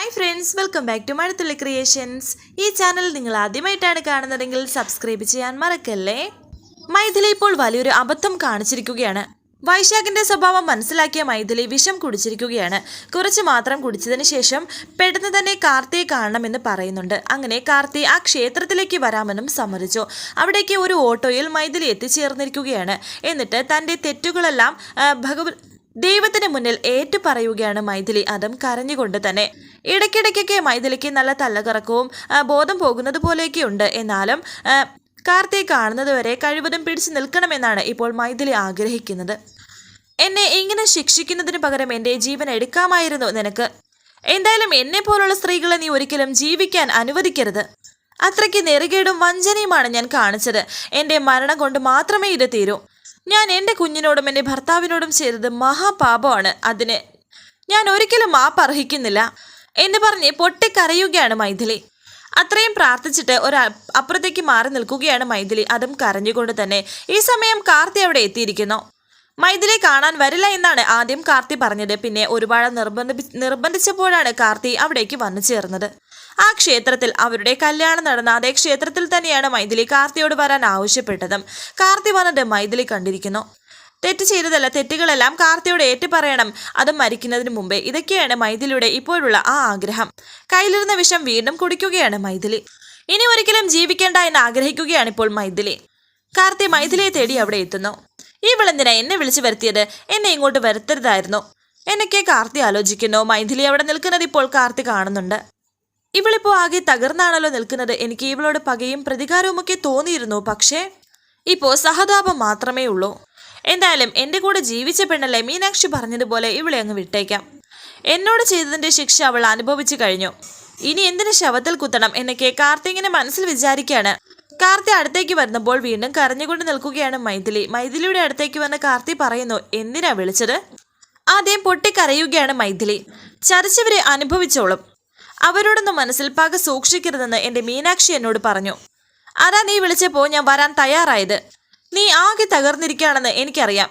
Hi friends welcome back to Mazhathulli creations ഈ channel നിങ്ങൾ ആദ്യമായിട്ടാണ് കാണുന്നതെങ്കിൽ സബ്സ്ക്രൈബ് ചെയ്യാൻ മറക്കല്ലേ? മൈഥിലി ഇപ്പോൾ വലിയൊരു അബദ്ധം കാണിച്ചിരിക്കുകയാണ്. വൈശാഖിന്റെ സ്വഭാവം മനസ്സിലാക്കിയ മൈഥിലി വിഷം കുടിച്ചിരിക്കുകയാണ്. കുറച്ച് മാത്രം കുടിച്ചതിന് ശേഷം പെട്ടെന്ന് തന്നെ കാർത്തിയെ കാണണമെന്ന് പറയുന്നുണ്ട്. അങ്ങനെ കാർത്തി ആ ക്ഷേത്രത്തിലേക്ക് വരാമെന്നും സമ്മതിച്ചു. അവിടേക്ക് ഒരു ഓട്ടോയിൽ മൈഥിലി എത്തിച്ചേർന്നിരിക്കുകയാണ്. എന്നിട്ട് തന്റെ തെറ്റുകളെല്ലാം ഭഗവ ദൈവത്തിന് മുന്നിൽ ഏറ്റു പറയുകയാണ് മൈഥിലി. അതും കരഞ്ഞുകൊണ്ട് തന്നെ. ഇടയ്ക്കിടയ്ക്കൊക്കെ മൈഥിലിക്ക് നല്ല തല്ലകറക്കവും ബോധം പോകുന്നത് പോലെയൊക്കെ ഉണ്ട് എന്നാലും കാർത്തിയെ കാണുന്നതുവരെ കഴിവതും പിടിച്ചു നിൽക്കണമെന്നാണ് ഇപ്പോൾ മൈഥിലി ആഗ്രഹിക്കുന്നത്. എന്നെ ഇങ്ങനെ ശിക്ഷിക്കുന്നതിന് പകരം എന്റെ ജീവൻ എടുക്കാമായിരുന്നു നിനക്ക്. എന്തായാലും എന്നെ പോലുള്ള സ്ത്രീകളെ നീ ഒരിക്കലും ജീവിക്കാൻ അനുവദിക്കരുത്. അത്രയ്ക്ക് നെറുകേടും വഞ്ചനയുമാണ് ഞാൻ കാണിച്ചത്. എന്റെ മരണം കൊണ്ട് മാത്രമേ ഇത് തീരൂ. ഞാൻ എന്റെ കുഞ്ഞിനോടും എന്റെ ഭർത്താവിനോടും ചെയ്തത് മഹാപാപമാണ്. അതിന് ഞാൻ ഒരിക്കലും മാപ്പ് അർഹിക്കുന്നില്ല. എന്ന് പറഞ്ഞ് പൊട്ടിക്കരയുകയാണ് മൈഥിലി. അത്രയും പ്രാർത്ഥിച്ചിട്ട് ഒരു അപ്പുറത്തേക്ക് മാറി നിൽക്കുകയാണ് മൈഥിലി. അതും കരഞ്ഞുകൊണ്ട് തന്നെ ഈ സമയം കാർത്തി അവിടെ എത്തിയിരിക്കുന്നു. മൈഥിലി കാണാൻ വരില്ല എന്നാണ് ആദ്യം കാർത്തി പറഞ്ഞത്. പിന്നെ ഒരുപാട് നിർബന്ധി നിർബന്ധിച്ചപ്പോഴാണ് കാർത്തി അവിടേക്ക് വന്നു ചേർന്നത്. ആ ക്ഷേത്രത്തിൽ അവരുടെ കല്യാണം നടന്ന അതേ ക്ഷേത്രത്തിൽ തന്നെയാണ് മൈഥിലി കാർത്തിയോട് വരാൻ ആവശ്യപ്പെട്ടതും. കാർത്തി വന്നിട്ട് മൈഥിലി കണ്ടിരിക്കുന്നു. തെറ്റ് ചെയ്തതല്ല തെറ്റുകളെല്ലാം കാർത്തിയോട് ഏറ്റുപറയണം. അത് മരിക്കുന്നതിന് മുമ്പേ. ഇതൊക്കെയാണ് മൈഥിലിയുടെ ഇപ്പോഴുള്ള ആ ആഗ്രഹം. കയ്യിലിരുന്ന വിഷം വീണ്ടും കുടിക്കുകയാണ് മൈഥിലി. ഇനി ഒരിക്കലും ജീവിക്കേണ്ട എന്ന് ആഗ്രഹിക്കുകയാണ് ഇപ്പോൾ മൈഥിലി. കാർത്തി മൈഥിലിയെ തേടി അവിടെ എത്തുന്നു. ഈ വിളന്തിന എന്നെ വിളിച്ചു വരുത്തിയത്? എന്നെ ഇങ്ങോട്ട് വരുത്തരുതായിരുന്നു. എന്നൊക്കെ കാർത്തി ആലോചിക്കുന്നു. മൈഥിലി അവിടെ നിൽക്കുന്നത് ഇപ്പോൾ കാർത്തി കാണുന്നുണ്ട്. ഇവളിപ്പോ ആകെ തകർന്നാണല്ലോ നിൽക്കുന്നത്. എനിക്ക് ഇവളോട് പകയും പ്രതികാരവുമൊക്കെ തോന്നിയിരുന്നു. പക്ഷേ ഇപ്പോ സഹതാപം മാത്രമേ ഉള്ളൂ. എന്തായാലും എന്റെ കൂടെ ജീവിച്ച പെണ്ണല്ലേ മീനാക്ഷി പറഞ്ഞതുപോലെ ഇവളെ അങ്ങ് വിട്ടേക്കാം. എന്നോട് ചെയ്തതിന്റെ ശിക്ഷ അവൾ അനുഭവിച്ചു കഴിഞ്ഞു. ഇനി എന്തിനു ശവത്തിൽ കുത്തണം എന്നൊക്കെ കാർത്തി ഇങ്ങനെ മനസ്സിൽ വിചാരിക്കുകയാണ്. കാർത്തി അടുത്തേക്ക് വരുന്നപ്പോൾ വീണ്ടും കരഞ്ഞുകൊണ്ട് നിൽക്കുകയാണ് മൈഥിലി. മൈഥിലിയുടെ അടുത്തേക്ക് വന്ന കാർത്തി പറയുന്നു എന്തിനാ വിളിച്ചത്? ആദ്യം പൊട്ടിക്കരയുകയാണ് മൈഥിലി. ചതിച്ചവരെ അനുഭവിച്ചോളും. അവരോടൊന്നും മനസ്സിൽ പക സൂക്ഷിക്കരുതെന്ന് എന്റെ മീനാക്ഷി എന്നോട് പറഞ്ഞു. അതാ നീ വിളിച്ചപ്പോൾ ഞാൻ വരാൻ തയ്യാറായത്. നീ ആകെ തകർന്നിരിക്കുകയാണെന്ന് എനിക്കറിയാം.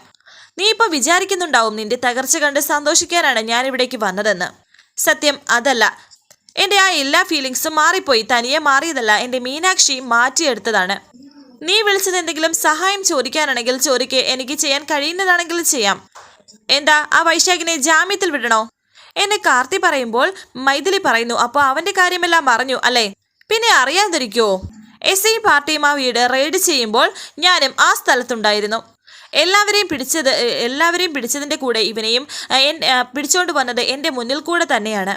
നീ ഇപ്പോൾ വിചാരിക്കുന്നുണ്ടാവും നിന്റെ തകർച്ച കണ്ട് സന്തോഷിക്കാനാണ് ഞാൻ ഇവിടേക്ക് വന്നതെന്ന്. സത്യം അതല്ല. എന്റെ ആ എല്ലാ ഫീലിങ്സും മാറിപ്പോയി. തനിയെ മാറിയതല്ല എന്റെ മീനാക്ഷി മാറ്റിയെടുത്തതാണ്. നീ വിളിച്ചത് എന്തെങ്കിലും സഹായം ചോദിക്കാനാണെങ്കിൽ ചോദിക്ക് എനിക്ക് ചെയ്യാൻ കഴിയുന്നതാണെങ്കിൽ ചെയ്യാം. എന്താ ആ വൈശാഖിനെ ജാമ്യത്തിൽ വിടണോ? എന്നെ കാർത്തി പറയുമ്പോൾ മൈഥിലി പറയുന്നു അപ്പോൾ അവന്റെ കാര്യമെല്ലാം പറഞ്ഞു അല്ലേ? പിന്നെ അറിയാതിരിക്കുവോ? എസ് ഐ പാർട്ടിയും വീട് റെയ്ഡ് ചെയ്യുമ്പോൾ ഞാനും ആ സ്ഥലത്തുണ്ടായിരുന്നു. എല്ലാവരെയും പിടിച്ചത് എല്ലാവരെയും പിടിച്ചതിന്റെ കൂടെ ഇവനെയും പിടിച്ചുകൊണ്ട് വന്നത് എന്റെ മുന്നിൽ കൂടെ തന്നെയാണ്.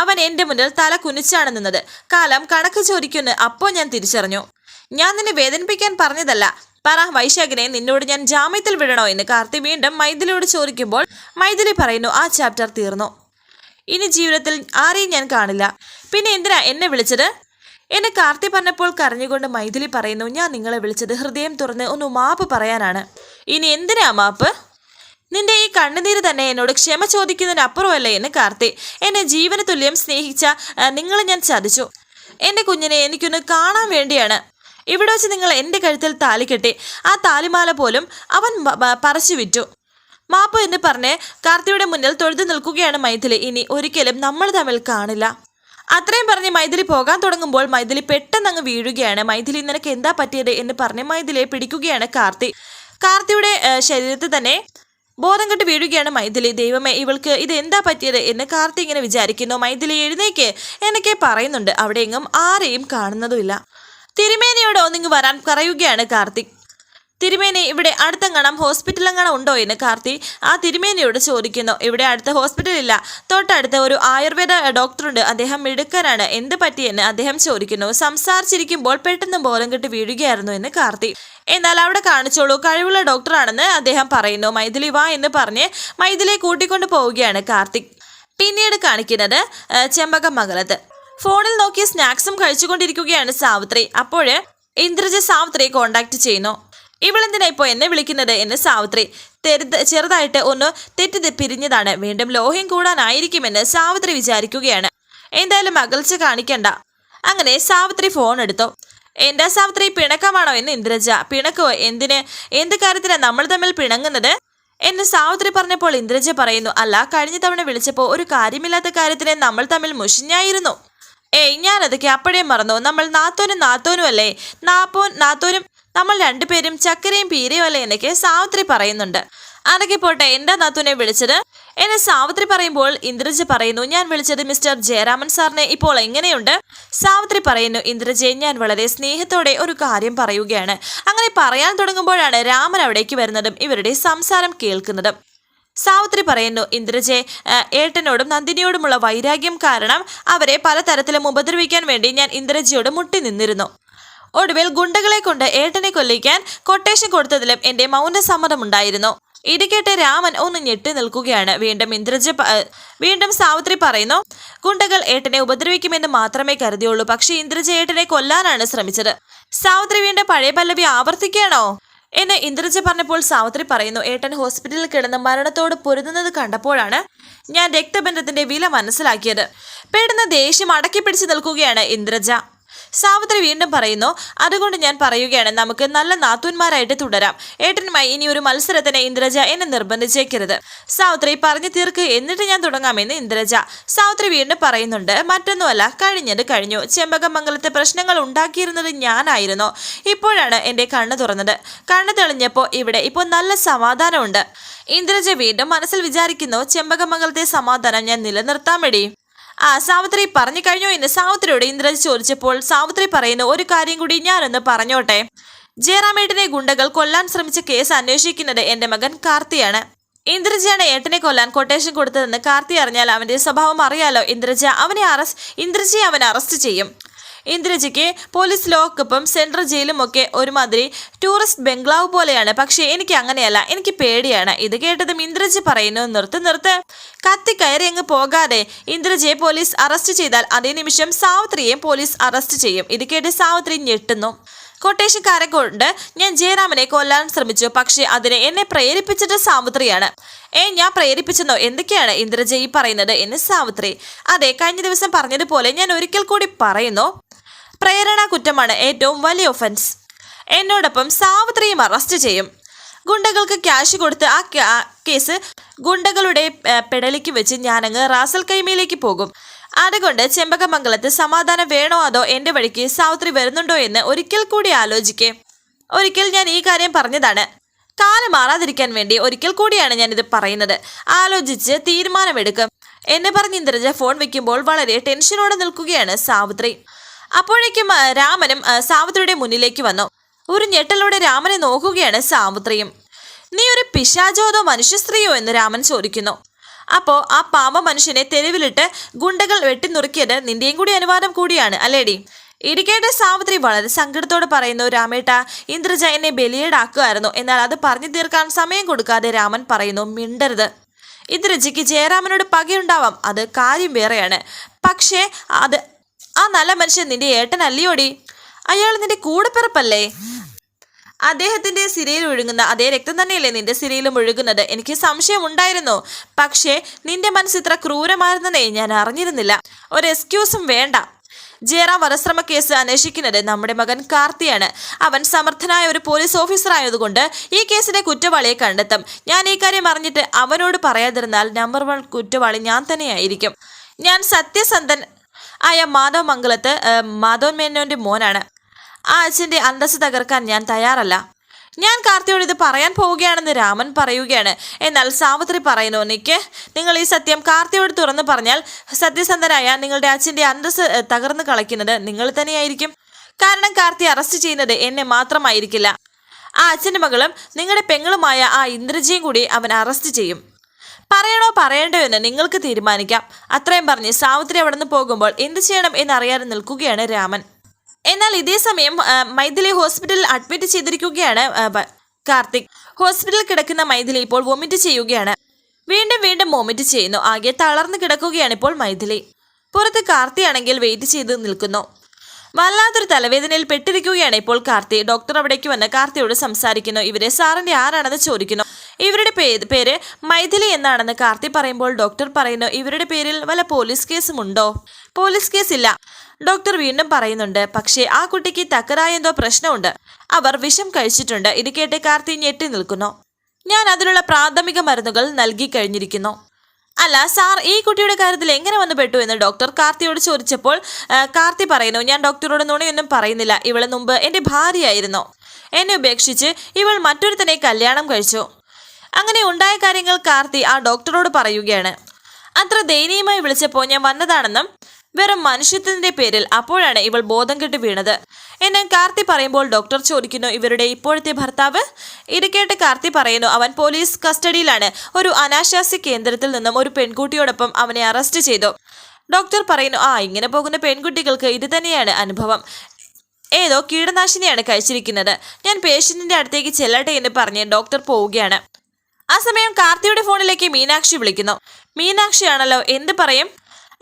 അവൻ എന്റെ മുന്നിൽ തല കുനിച്ചാണ് നിന്നത്. കാലം കണക്ക് ചോദിക്കുന്നു അപ്പോൾ ഞാൻ തിരിച്ചറിഞ്ഞു. ഞാൻ നിന്നെ വേദനിപ്പിക്കാൻ പറഞ്ഞതല്ല. പറ വൈശാഖിനെ നിന്നോട് ഞാൻ ജാമ്യത്തിൽ വിടണോ എന്ന് കാർത്തി വീണ്ടും മൈഥിലിയോട് ചോദിക്കുമ്പോൾ മൈഥിലി പറയുന്നു ആ ചാപ്റ്റർ തീർന്നു. ഇനി ജീവിതത്തിൽ ആരെയും ഞാൻ കാണില്ല. പിന്നെ എന്തിനാ എന്നെ വിളിച്ചത്? എന്നെ കാർത്തി പറഞ്ഞപ്പോൾ കരഞ്ഞുകൊണ്ട് മൈഥിലി പറയുന്നു ഞാൻ നിങ്ങളെ വിളിച്ചത് ഹൃദയം തുറന്ന് ഒന്ന് മാപ്പ് പറയാനാണ്. ഇനി എന്തിനാ മാപ്പ്? നിന്റെ ഈ കണ്ണുനീര് തന്നെ എന്നോട് ക്ഷമ ചോദിക്കുന്നതിനപ്പുറമല്ലേ എന്ന് കാർത്തി? എന്നെ ജീവന തുല്യം സ്നേഹിച്ച നിങ്ങളെ ഞാൻ ചതിച്ചു. എന്റെ കുഞ്ഞിനെ എനിക്കൊന്ന് കാണാൻ വേണ്ടിയാണ്. ഇവിടെ വെച്ച് നിങ്ങൾ എന്റെ കഴുത്തിൽ താലി കെട്ടി ആ താലിമാല പോലും അവൻ പറിച്ചു വിറ്റു. മാപ്പ് എന്ന് പറഞ്ഞ് കാർത്തിയുടെ മുന്നിൽ തൊഴുതു നിൽക്കുകയാണ് മൈഥിലി. ഇനി ഒരിക്കലും നമ്മൾ തമ്മിൽ കാണില്ല. അത്രയും പറഞ്ഞ് മൈഥിലി പോകാൻ തുടങ്ങുമ്പോൾ മൈഥിലി പെട്ടെന്ന് അങ്ങ് വീഴുകയാണ്. മൈഥിലി നിനക്ക് എന്താ പറ്റിയത്? എന്ന് പറഞ്ഞ് മൈഥിലിയെ പിടിക്കുകയാണ് കാർത്തി. കാർത്തിയുടെ ശരീരത്തിൽ തന്നെ ബോധം കെട്ട് വീഴുകയാണ് മൈഥിലി. ദൈവമേ ഇവൾക്ക് ഇത് എന്താ പറ്റിയത്? എന്ന് കാർത്തി ഇങ്ങനെ വിചാരിക്കുന്നു. മൈഥിലി എഴുന്നേക്ക് എന്നൊക്കെ പറയുന്നുണ്ട്. അവിടെയെങ്ങും ആരെയും കാണുന്നതുമില്ല. തിരുമേനിയോട് ഒന്നിങ്ങ് വരാൻ പറയുകയാണ് കാർത്തിക് തിരുമേനി ഇവിടെ അടുത്തെങ്ങണം ഹോസ്പിറ്റലെങ്ങണം ഉണ്ടോ എന്ന് കാർത്തി ആ തിരുമേനിയോട് ചോദിക്കുന്നു. ഇവിടെ അടുത്ത ഹോസ്പിറ്റലില്ല. തൊട്ടടുത്ത് ഒരു ആയുർവേദ ഡോക്ടറുണ്ട്. അദ്ദേഹം മിടുക്കനാണ്. എന്ത് പറ്റിയെന്ന് അദ്ദേഹം ചോദിക്കുന്നു. സംസാരിച്ചിരിക്കുമ്പോൾ പെട്ടെന്ന് ബോധം കെട്ട് വീഴുകയായിരുന്നു എന്ന് കാർത്തി. എന്നാൽ അവിടെ കാണിച്ചോളൂ. കഴിവുള്ള ഡോക്ടറാണെന്ന് അദ്ദേഹം പറയുന്നു. മൈഥിലി വാ എന്ന് പറഞ്ഞ് മൈഥിലിയെ കൂട്ടിക്കൊണ്ട് പോവുകയാണ് കാർത്തിക് പിന്നീട് കാണിക്കുന്നത് ചെമ്പകമംഗലത്ത് ഫോണിൽ നോക്കി സ്നാക്സും കഴിച്ചുകൊണ്ടിരിക്കുകയാണ് സാവിത്രി. അപ്പോഴ് ഇന്ദ്രജ സാവിത്രിയെ കോണ്ടാക്ട് ചെയ്യുന്നു. ഇവളെന്തിനാ ഇപ്പോൾ എന്നെ വിളിക്കുന്നത് എന്ന് സാവിത്രി തെരുത് ചെറുതായിട്ട് ഒന്ന് തെറ്റിത് പിരിഞ്ഞതാണ്. വീണ്ടും ലോഹ്യം കൂടാനായിരിക്കുമെന്ന് സാവിത്രി വിചാരിക്കുകയാണ്. എന്തായാലും അകൽച്ച കാണിക്കണ്ട. അങ്ങനെ സാവിത്രി ഫോൺ എടുത്തു. എന്താ സാവിത്രി പിണക്കമാണോ എന്ന് ഇന്ദ്രജ. പിണക്കോ? എന്തിന്? എന്ത് കാര്യത്തിനാണ് നമ്മൾ തമ്മിൽ പിണങ്ങുന്നത്? എന്ന് സാവിത്രി പറഞ്ഞപ്പോൾ ഇന്ദ്രജ പറയുന്നു അല്ല കഴിഞ്ഞ തവണ വിളിച്ചപ്പോൾ ഒരു കാര്യമില്ലാത്ത കാര്യത്തിന് നമ്മൾ തമ്മിൽ മുഷിഞ്ഞായിരുന്നു. ഏയ് ഞാനതൊക്കെ അപ്പോഴേ മറന്നു. നമ്മൾ നാത്തോനും നാത്തോനും അല്ലേ നാപ്പോൻ നാത്തോനും നമ്മൾ രണ്ടുപേരും ചക്കരയും പീരയും എന്നൊക്കെ സാവിത്രി പറയുന്നുണ്ട്. അതൊക്കെ പോട്ടെ എന്റെ നാത്തുനെ വിളിച്ചത്? എന്നെ സാവിത്രി പറയുമ്പോൾ ഇന്ദ്രജ പറയുന്നു ഞാൻ വിളിച്ചത് മിസ്റ്റർ ജയരാമൻ സാറിനെ. ഇപ്പോൾ എങ്ങനെയുണ്ട്? സാവിത്രി പറയുന്നു ഇന്ദ്രജയെ ഞാൻ വളരെ സ്നേഹത്തോടെ ഒരു കാര്യം പറയുകയാണ്. അങ്ങനെ പറയാൻ തുടങ്ങുമ്പോഴാണ് രാമൻ അവിടേക്ക് വരുന്നതും ഇവരുടെ സംസാരം കേൾക്കുന്നതും. സാവിത്രി പറയുന്നു ഇന്ദ്രജയെ ഏട്ടനോടും നന്ദിനിയോടുമുള്ള വൈരാഗ്യം കാരണം അവരെ പലതരത്തിലും ഉപദ്രവിക്കാൻ വേണ്ടി ഞാൻ ഇന്ദ്രജിയോട് മുട്ടി നിന്നിരുന്നു. ഒടുവിൽ ഗുണ്ടകളെ കൊണ്ട് ഏട്ടനെ കൊല്ലിക്കാൻ കൊട്ടേഷൻ കൊടുത്തതിലും എന്റെ മൗനസമ്മതമുണ്ടായിരുന്നു ഇത് കേട്ട് രാമൻ ഒന്ന് ഞെട്ടി നിൽക്കുകയാണ്. വീണ്ടും ഇന്ദ്രജ വീണ്ടും സാവിത്രി പറയുന്നു ഗുണ്ടകൾ ഏട്ടനെ ഉപദ്രവിക്കുമെന്ന് മാത്രമേ കരുതിയുള്ളൂ. പക്ഷേ ഇന്ദ്രജ ഏട്ടനെ കൊല്ലാനാണ് ശ്രമിച്ചത്. സാവിത്രി വീണ്ടും പഴയ പല്ലവി ആവർത്തിക്കുകയാണോ? എന്ന് ഇന്ദ്രജ പറഞ്ഞപ്പോൾ സാവിത്രി പറയുന്നു ഏട്ടൻ ഹോസ്പിറ്റലിൽ കിടന്ന് മരണത്തോട് പൊരുതുന്നത് കണ്ടപ്പോഴാണ് ഞാൻ രക്തബന്ധത്തിന്റെ വില മനസ്സിലാക്കിയത്. പെടുന്ന ദേഷ്യം അടക്കി പിടിച്ചു നിൽക്കുകയാണ് ഇന്ദ്രജ. സാവിത്രി വീണ്ടും പറയുന്നു അതുകൊണ്ട് ഞാൻ പറയുകയാണ് നമുക്ക് നല്ല നാത്തൂന്മാരായിട്ട് തുടരാം. ഏട്ടനുമായി ഇനി ഒരു മത്സരത്തിന് ഇന്ദ്രജ എന്നെ നിർബന്ധിച്ചേക്കരുത്. സാവിത്രി പറഞ്ഞു തീർക്ക് എന്നിട്ട് ഞാൻ തുടങ്ങാമെന്ന് ഇന്ദ്രജ. സാവിത്രി വീണ്ടും പറയുന്നുണ്ട് മറ്റൊന്നുമല്ല കഴിഞ്ഞത് കഴിഞ്ഞു. ചെമ്പകമംഗലത്തെ പ്രശ്നങ്ങൾ ഉണ്ടാക്കിയിരുന്നത് ഞാനായിരുന്നു. ഇപ്പോഴാണ് എന്റെ കണ്ണ് തുറന്നത്. കണ്ണ് തെളിഞ്ഞപ്പോൾ ഇവിടെ ഇപ്പോൾ നല്ല സമാധാനമുണ്ട്. ഇന്ദ്രജ വീണ്ടും മനസ്സിൽ വിചാരിക്കുന്നു ചെമ്പകമംഗലത്തെ സമാധാനം ഞാൻ നിലനിർത്താൻ വേണ്ടി ആ സാവിത്രി പറഞ്ഞു കഴിഞ്ഞു എന്ന് സാവിത്രിയോട് ഇന്ദ്രജ് ചോദിച്ചപ്പോൾ സാവിത്രി പറയുന്ന ഒരു കാര്യം കൂടി ഞാനൊന്ന് പറഞ്ഞോട്ടെ. ജയറാമേട്ടനെ ഗുണ്ടകൾ കൊല്ലാൻ ശ്രമിച്ച കേസ് അന്വേഷിക്കുന്നത് എന്റെ മകൻ കാർത്തിയാണ്. ഇന്ദ്രജയാണ് ഏട്ടനെ കൊല്ലാൻ കൊട്ടേഷൻ കൊടുത്തതെന്ന് കാർത്തി അറിഞ്ഞാൽ അവന്റെ സ്വഭാവം അറിയാലോ. ഇന്ദ്രജ അവനെ അറസ്റ്റ് ഇന്ദ്രജയെ അവൻ അറസ്റ്റ് ചെയ്യും. ഇന്ദ്രജയ്ക്ക് പോലീസ് ലോക്കപ്പും സെൻട്രൽ ജയിലും ഒക്കെ ഒരുമാതിരി ടൂറിസ്റ്റ് ബംഗ്ലാവ് പോലെയാണ്. പക്ഷേ എനിക്ക് അങ്ങനെയല്ല. എനിക്ക് പേടിയാണ്. ഇത് കേട്ടതും ഇന്ദ്രജി പറയുന്നു നിർത്ത് നിർത്ത്. കത്തി കയറി അങ്ങ് പോകാതെ ഇന്ദ്രജയെ പോലീസ് അറസ്റ്റ് ചെയ്താൽ അതേ നിമിഷം സാവിത്രിയെയും പോലീസ് അറസ്റ്റ് ചെയ്യും. ഇത് കേട്ട് സാവിത്രി ഞെട്ടുന്നു. കൊട്ടേഷൻകാരെ കൊണ്ട് ഞാൻ ജയറാമനെ കൊല്ലാൻ ശ്രമിച്ചു. പക്ഷേ അതിന് എന്നെ പ്രേരിപ്പിച്ചിട്ട് സാവിത്രിയാണ്. ഏ ഞാൻ പ്രേരിപ്പിച്ചെന്നോ? എന്തൊക്കെയാണ് ഇന്ദ്രജയി പറയുന്നത് എന്ന് സാവിത്രി. അതെ കഴിഞ്ഞ ദിവസം പറഞ്ഞതുപോലെ ഞാൻ ഒരിക്കൽ കൂടി പറയുന്നു. പ്രേരണ കുറ്റമാണ് ഏറ്റവും വലിയ ഒഫൻസ് എന്നോടൊപ്പം സാവിത്രിയും അറസ്റ്റ് ചെയ്യും. ഗുണ്ടകൾക്ക് ക്യാഷ് കൊടുത്ത് ആ കേസ് ഗുണ്ടകളുടെ പെടലിക്ക് വെച്ച് ഞാനങ്ങ് റാസൽ കൈമയിലേക്ക് പോകും. അതുകൊണ്ട് ചെമ്പകമംഗലത്ത് സമാധാനം വേണോ അതോ എന്റെ വഴിക്ക് സാവിത്രി വരുന്നുണ്ടോ എന്ന് ഒരിക്കൽ കൂടി ആലോചിക്കേ. ഒരിക്കൽ ഞാൻ ഈ കാര്യം പറഞ്ഞതാണ്. കാലം മാറാതിരിക്കാൻ വേണ്ടി ഒരിക്കൽ കൂടിയാണ് ഞാനിത് പറയുന്നത്. ആലോചിച്ച് തീരുമാനമെടുക്കും. എന്നെ പറഞ്ഞ് ഇന്ദ്രജ ഫോൺ വെക്കുമ്പോൾ വളരെ ടെൻഷനോടെ നിൽക്കുകയാണ് സാവിത്രി. അപ്പോഴേക്കും രാമനും സാവിത്രിയുടെ മുന്നിലേക്ക് വന്നു. ഒരു ഞെട്ടലോടെ രാമനെ നോക്കുകയാണ് സാവിത്രിയും. നീ ഒരു പിശാചോ അതോ മനുഷ്യസ്ത്രീയോ? എന്ന് രാമൻ ചോദിക്കുന്നു. അപ്പോ ആ പാമ്പ മനുഷ്യനെ തെരുവിലിട്ട് ഗുണ്ടകൾ വെട്ടിനുറുക്കിയത് നിന്റെയും കൂടി അനുവാദം കൂടിയാണ് അല്ലേടി? ഇരിക്കേണ്ട സാവിത്രി വളരെ സങ്കടത്തോടെ പറയുന്നു രാമേട്ട ഇന്ദ്രജയനെ ബലിയേടാക്കുമായിരുന്നു എന്നാൽ അത് പറഞ്ഞു തീർക്കാൻ സമയം കൊടുക്കാതെ രാമൻ പറയുന്നു മിണ്ടരുത്. ഇന്ദ്രജിക്ക് ജയരാമനോട് പകയുണ്ടാവാം. അത് കാര്യം വേറെയാണ്. പക്ഷേ അത് ആ നല്ല മനുഷ്യൻ നിന്റെ ഏട്ടനല്ലയോടി? അയാൾ നിന്റെ കൂടെപ്പിറപ്പല്ലേ? അദ്ദേഹത്തിന്റെ സിരയിൽ ഒഴുകുന്ന അതേ രക്തം തന്നെയല്ലേ നിന്റെ സിരയിലും ഒഴുകുന്നത്? എനിക്ക് സംശയമുണ്ടായിരുന്നു പക്ഷേ നിന്റെ മനസ്സ് ഇത്ര ക്രൂരമായിരുന്നതേ ഞാൻ അറിഞ്ഞിരുന്നില്ല. ഒരു എക്സ്ക്യൂസും വേണ്ട. ജയറാം വധശ്രമ കേസ് അന്വേഷിക്കുന്നത് നമ്മുടെ മകൻ കാർത്തിയാണ്. അവൻ സമർത്ഥനായ ഒരു പോലീസ് ഓഫീസർ ആയതുകൊണ്ട് ഈ കേസിന്റെ കുറ്റവാളിയെ കണ്ടെത്തും. ഞാൻ ഈ കാര്യം അറിഞ്ഞിട്ട് അവനോട് പറയാതിരുന്നാൽ നമ്പർ വൺ കുറ്റവാളി ഞാൻ തന്നെയായിരിക്കും. ഞാൻ സത്യസന്ധൻ ആയ മാധവ് മംഗലത്ത് മാധവൻ മേനോന്റെ മോനാണ്. ആ അച്ഛന്റെ അന്തസ് തകർക്കാൻ ഞാൻ തയ്യാറല്ല. ഞാൻ കാർത്തിയോട് ഇത് പറയാൻ പോവുകയാണെന്ന് രാമൻ പറയുകയാണ്. എന്നാൽ സാവിത്രി പറയുന്നു നിക്ക് നിങ്ങൾ ഈ സത്യം കാർത്തിയോട് തുറന്നു പറഞ്ഞാൽ സത്യസന്ധനായ നിങ്ങളുടെ അച്ഛന്റെ അന്തസ് തകർന്നു കളയ്ക്കുന്നത് നിങ്ങൾ തന്നെയായിരിക്കും. കാരണം കാർത്തി അറസ്റ്റ് ചെയ്യുന്നത് എന്നെ മാത്രമായിരിക്കില്ല. ആ അച്ഛന്റെ മകളും നിങ്ങളുടെ പെങ്ങളുമായ ആ ഇന്ദ്രജിയും കൂടി അവൻ അറസ്റ്റ് ചെയ്യും. പറയണോ പറയണ്ടോ എന്ന് നിങ്ങൾക്ക് തീരുമാനിക്കാം. അത്രയും പറഞ്ഞ് സാവിത്രി അവിടെ നിന്ന് പോകുമ്പോൾ എന്ത് ചെയ്യണം എന്നറിയാതെ നിൽക്കുകയാണ് രാമൻ. എന്നാൽ ഇതേ സമയം മൈഥിലി ഹോസ്പിറ്റലിൽ അഡ്മിറ്റ് ചെയ്തിരിക്കുകയാണ് കാർത്തിക്. ഹോസ്പിറ്റലിൽ കിടക്കുന്ന മൈഥിലി ഇപ്പോൾ വൊമിറ്റ് ചെയ്യുകയാണ്. വീണ്ടും വീണ്ടും വൊമിറ്റ് ചെയ്യുന്നു. ആകെ തളർന്നു കിടക്കുകയാണ് ഇപ്പോൾ മൈഥിലി. പുറത്ത് കാർത്തി ആണെങ്കിൽ വെയിറ്റ് ചെയ്ത് നിൽക്കുന്നു. വല്ലാത്തൊരു തലവേദനയിൽ പെട്ടിരിക്കുകയാണ് ഇപ്പോൾ കാർത്തി. ഡോക്ടർ അവിടേക്ക് വന്ന് കാർത്തിയോട് സംസാരിക്കുന്നു. ഇവരെ സാറിന്റെ ആരാണെന്ന് ചോദിക്കുന്നു. ഇവരുടെ പേര് മൈഥിലി എന്നാണെന്ന് കാർത്തി പറയുമ്പോൾ ഡോക്ടർ പറയുന്നു ഇവരുടെ പേരിൽ വല്ല പോലീസ് കേസുമുണ്ടോ? പോലീസ് കേസില്ല. ഡോക്ടർ വീണ്ടും പറയുന്നുണ്ട് പക്ഷേ ആ കുട്ടിക്ക് തക്കറായ എന്തോ പ്രശ്നമുണ്ട്. അവർ വിഷം കഴിച്ചിട്ടുണ്ട്. ഇത് കേട്ട് കാർത്തി ഞെട്ടി നിൽക്കുന്നു. ഞാൻ അതിനുള്ള പ്രാഥമിക മരുന്നുകൾ നൽകി കഴിഞ്ഞിരിക്കുന്നു. അല്ല സാർ ഈ കുട്ടിയുടെ കാര്യത്തിൽ എങ്ങനെ വന്നു പെട്ടു എന്ന് ഡോക്ടർ കാർത്തിയോട് ചോദിച്ചപ്പോൾ കാർത്തി പറയുന്നു ഞാൻ ഡോക്ടറോട് നുണയൊന്നും പറയുന്നില്ല. ഇവളെ മുമ്പ് എന്റെ ഭാര്യയായിരുന്നു. എന്നെ ഉപേക്ഷിച്ച് ഇവൾ മറ്റൊരുത്തനെ കല്യാണം കഴിച്ചു. അങ്ങനെ ഉണ്ടായ കാര്യങ്ങൾ കാർത്തി ആ ഡോക്ടറോട് പറയുകയാണ്. അത്ര ദയനീയമായി വിളിച്ചപ്പോൾ ഞാൻ വന്നതാണെന്നും വെറും മനുഷ്യത്വത്തിന്റെ പേരിൽ അപ്പോഴാണ് ഇവൾ ബോധം കെട്ട് വീണത്. എന്നെ കാർത്തി പറയുമ്പോൾ ഡോക്ടർ ചോദിക്കുന്നു ഇവരുടെ ഇപ്പോഴത്തെ ഭർത്താവ്? ഇത് കേട്ട് കാർത്തി പറയുന്നു അവൻ പോലീസ് കസ്റ്റഡിയിലാണ്. ഒരു അനാശാസ്യ കേന്ദ്രത്തിൽ നിന്നും ഒരു പെൺകുട്ടിയോടൊപ്പം അവനെ അറസ്റ്റ് ചെയ്തു. ഡോക്ടർ പറയുന്നു ആ ഇങ്ങനെ പോകുന്ന പെൺകുട്ടികൾക്ക് ഇത് തന്നെയാണ് അനുഭവം. ഏതോ കീടനാശിനിയാണ് കഴിച്ചിരിക്കുന്നത്. ഞാൻ പേഷ്യന്റിന്റെ അടുത്തേക്ക് ചെല്ലട്ടെ എന്ന് പറഞ്ഞ് ഡോക്ടർ പോവുകയാണ്. ആ സമയം കാർത്തിയുടെ ഫോണിലേക്ക് മീനാക്ഷി വിളിക്കുന്നു. മീനാക്ഷിയാണല്ലോ എന്ത് പറയും?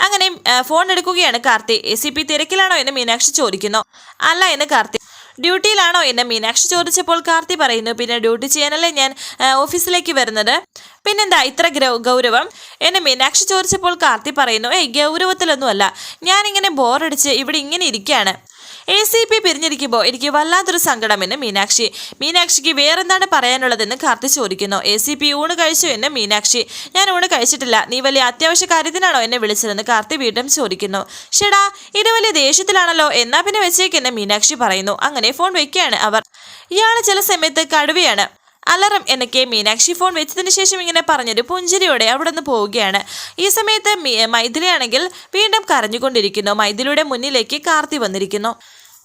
അങ്ങനെ ഫോൺ എടുക്കുകയാണ് കാർത്തി. എ സി പി തിരക്കിലാണോ എന്ന് മീനാക്ഷി ചോദിക്കുന്നു. അല്ല എന്ന് കാർത്തി. ഡ്യൂട്ടിയിലാണോ എന്ന് മീനാക്ഷി ചോദിച്ചപ്പോൾ കാർത്തി പറയുന്നു പിന്നെ ഡ്യൂട്ടി ചെയ്യാനല്ലേ ഞാൻ ഓഫീസിലേക്ക് വരുന്നത്? പിന്നെന്താ ഇത്ര ഗ്രൗ- ഗൗരവം? എന്നെ മീനാക്ഷി ചോദിച്ചപ്പോൾ കാർത്തി പറയുന്നു ഏയ് ഗൗരവത്തിലൊന്നുമല്ല. ഞാനിങ്ങനെ ബോറടിച്ച് ഇവിടെ ഇങ്ങനെ ഇരിക്കുകയാണ്. എ സി പി പിരിഞ്ഞിരിക്കുമ്പോൾ എനിക്ക് വല്ലാത്തൊരു സങ്കടമെന്ന് മീനാക്ഷി. മീനാക്ഷിക്ക് വേറെന്താണ് പറയാനുള്ളതെന്ന് കാർത്തി ചോദിക്കുന്നു. എ സി പി ഊണ് കഴിച്ചു എന്ന് മീനാക്ഷി. ഞാൻ ഊണ് കഴിച്ചിട്ടില്ല. നീ വലിയ അത്യാവശ്യ കാര്യത്തിനാണോ എന്നെ വിളിച്ചതെന്ന് കാർത്തി വീണ്ടും ചോദിക്കുന്നു. ഷെടാ ഇത് വലിയ ദേഷ്യത്തിലാണല്ലോ. എന്നാ പിന്നെ വെച്ചേക്കെന്ന് മീനാക്ഷി പറയുന്നു. അങ്ങനെ ഫോൺ വെക്കുകയാണ് അവർ. ഇയാൾ ചില സമയത്ത് കടുവയാണ്. അലറം എന്നൊക്കെ മീനാക്ഷി ഫോൺ വെച്ചതിന് ശേഷം ഇങ്ങനെ പറഞ്ഞൊരു പുഞ്ചിരിയോടെ അവിടെ നിന്ന് പോവുകയാണ്. ഈ സമയത്ത് മൈഥിലിയാണെങ്കിൽ വീണ്ടും കരഞ്ഞുകൊണ്ടിരിക്കുന്നു. മൈഥിലിയുടെ മുന്നിലേക്ക് കാർത്തി വന്നിരിക്കുന്നു.